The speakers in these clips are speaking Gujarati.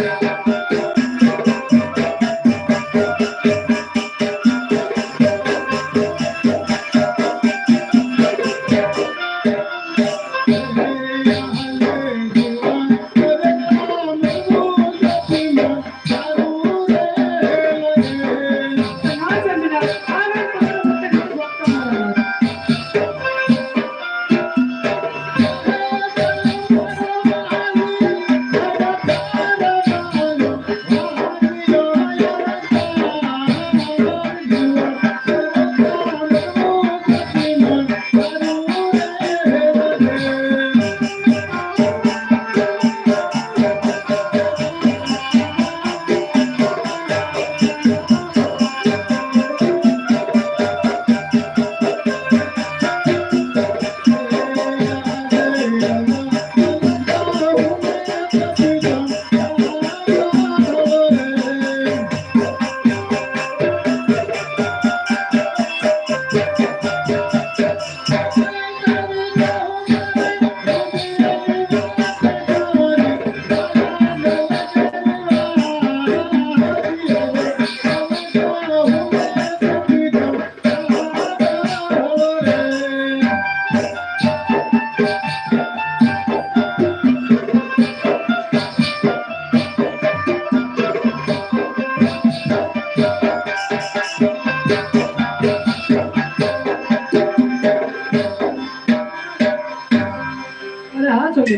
Yeah.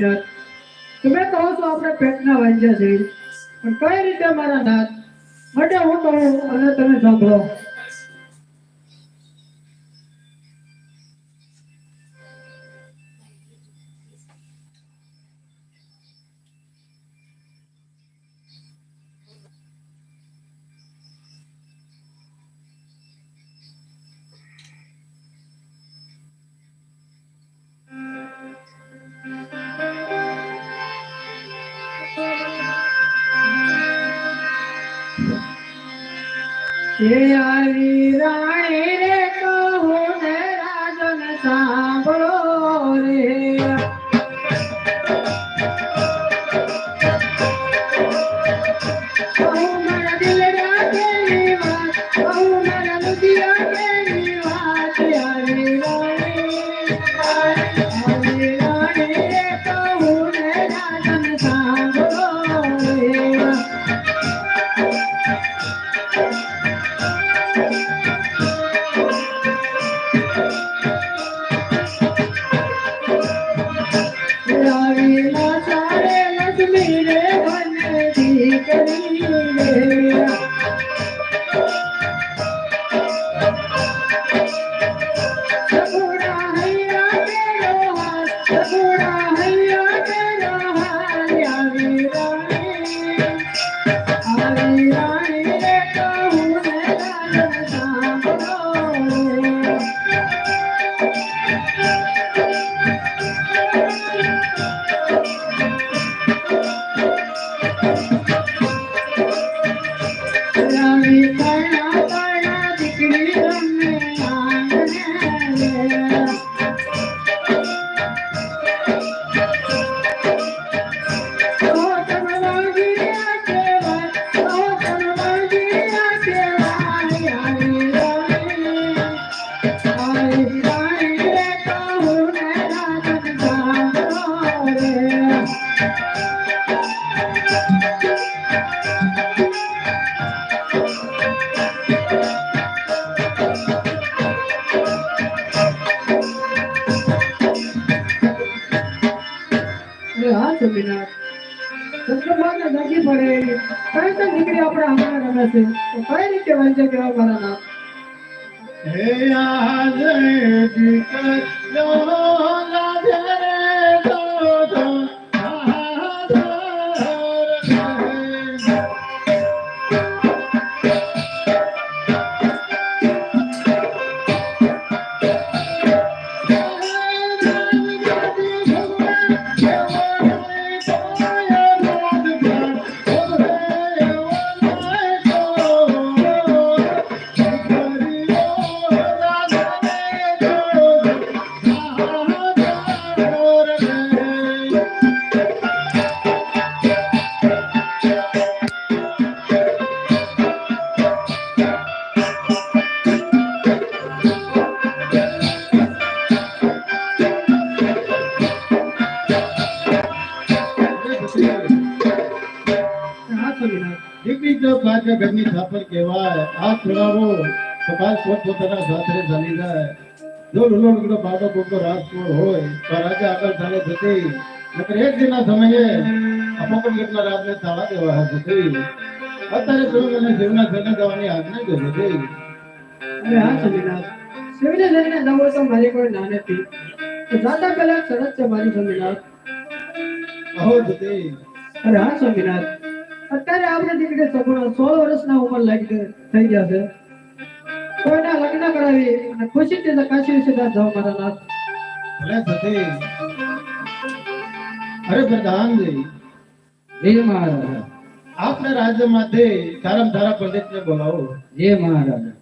હા તમે કહો છો આપણે પેટના વાંચ્યા છે. પણ કઈ રીતે મારા નાથ? માટે હું કહું અને તમે સાંભળો. એ આવી રાણી રે કહું ને રાજન સાંભળો. અરે હા સ્વામિનાથ ચંદ્રભાગને દાગી દીકરી તો ઘરની થાપર કહેવાય. આ છોડાવો તો પાછ પોતપોતાના સાસરે ચાલી જાય. જો લુલો લુગડો બાબો બોકો રાજકોટ હોય તો રાજા આગળ ચાલે જતી. નકર એક દિનના સમયે અપોકન કેટલા રાતને તાળા દેવા જતી અત્યારે તમે મને જીવના ઘરને જવાની આજ્ઞા કરી હતી. અરે હા સ્વામિનાથ શિવને લઈને જવો તો મારી કોઈ ના નથી. તો જાતા પહેલા શરત છે મારી જતી. અરે હા સ્વામિનાથ અત્યારે આપણે દીકરી સગુણા સોળ વર્ષના ઉંમર લાગી થઈ ગયા છે કોઈના લગ્ન કરાવી અને ખુશીથી કાશી વિશ્વનાથ જાઓ મારા નાથ. અરે અરે પ્રધાનજી. જય મહારાજા. આપને રાજ્યમાંથી સારામાં સારા ને બોલાવો. જય મહારાજા.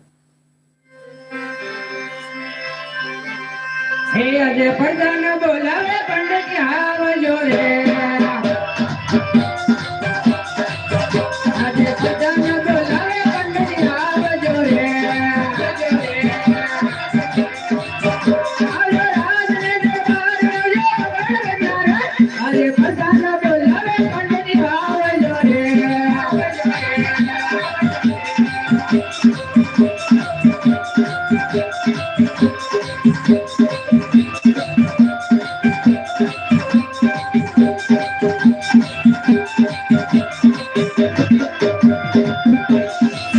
હે અજય પ્રધાન બોલાવે પંડિત આવજો રે Yes.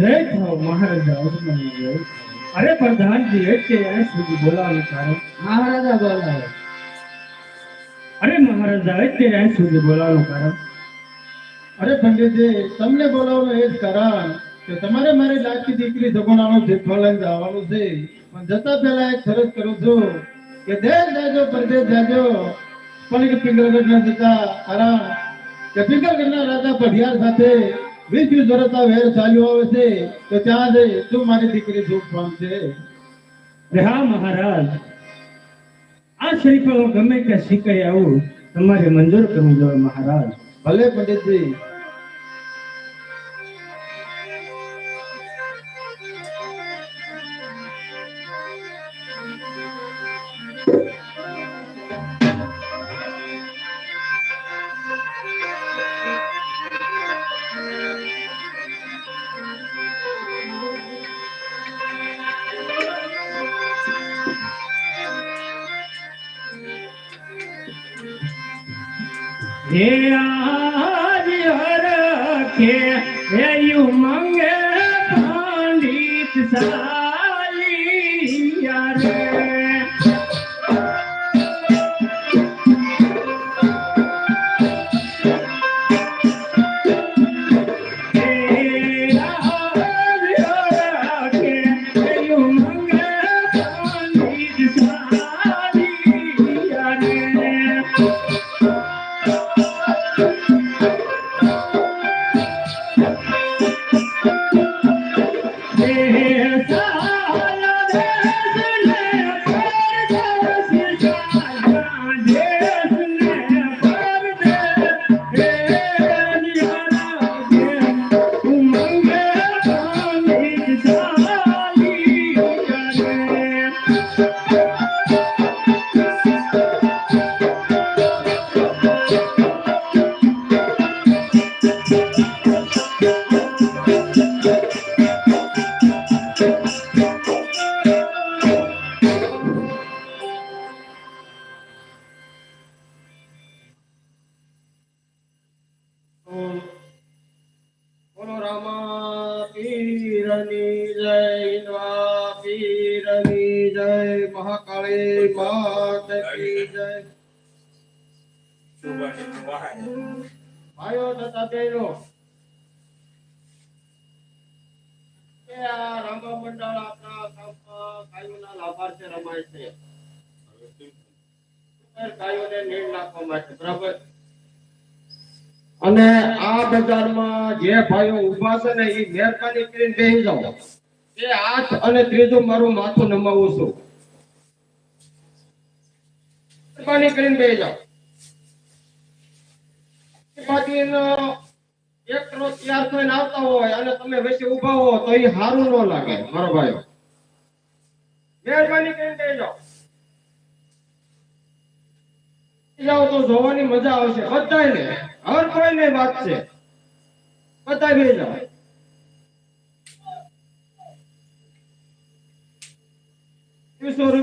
મહારાજા અવસરમાં અરે પ્રધાનજી એટલે અહીં સુધી બોલાવે કારણ. મહારાજા બોલાવે. અરે મહારાજા એટલે અહીં સુધી બોલાવવાનું કારણ. અરે પંડિતજી તમને બોલાવવાનું એ જ કારણ કે તમારે મારી લાડકી દીકરી જગોનાનો જથ્થો લઈને જવાનું છે. પણ જતા પહેલા એક ફરજ કરું છું કે દેશ જાજો પરદેશ જાજો. પણ કે પિંગલગઢ ના જતા કારણ કે પિંગલગઢના રાજા પઢિયાર સાથે વીસ વીસ વેર ચાલ્યો આવે છે તો ત્યાં જઈ શું મારી દીકરી સુખ પામશે? હા મહારાજ. આ શ્રીફળ ગમે ત્યાં શીખાઈ આવું તમારે મંજૂર કરવું જોઈએ મહારાજ. ભલે પંડિતજી હે આજ હરખે હે યુમંગે પંડિત સાલિયા બોલો રામા પીરની જય ઇન્દ્રા પીરની જય મહાકાળી માત કી આ રામા મંડળ જે ભાઈઓ ઊભા છે ને, એ મહેરબાની કરીને બેસી જાઓ. એ હાથ અને ત્રીજું મારું માથું નમાવું છું. મહેરબાની કરીને બેસી જાઓ. એક થઈને આવતા હોય અને તમે વચ્ચે ઊભા હો તો એ સારું ન લાગે, મારો ભાઈ મહેરબાની કરીને જાઓ. જાઓ તો જોવાની મજા આવશે. બધાને હર કોઈને વાત છે. બધા બે જાઓ.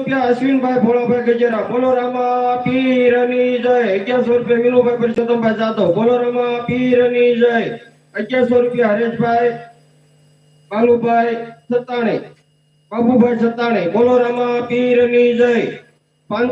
રૂપિયા અશ્વિનભાઈ ભોળાભાઈ ગજેરા બોલો રામા પીરની જય. અગિયારસો રૂપિયા વિનુભાઈ પરસોત્તમભાઈ જાદવ બોલો રામા પીરની જય. અગિયારસો રૂપિયા હરેશભાઈ, બાલુભાઈ સત્તાણી, બાબુભાઈ સત્તાણી બોલો રામા પીરની જય.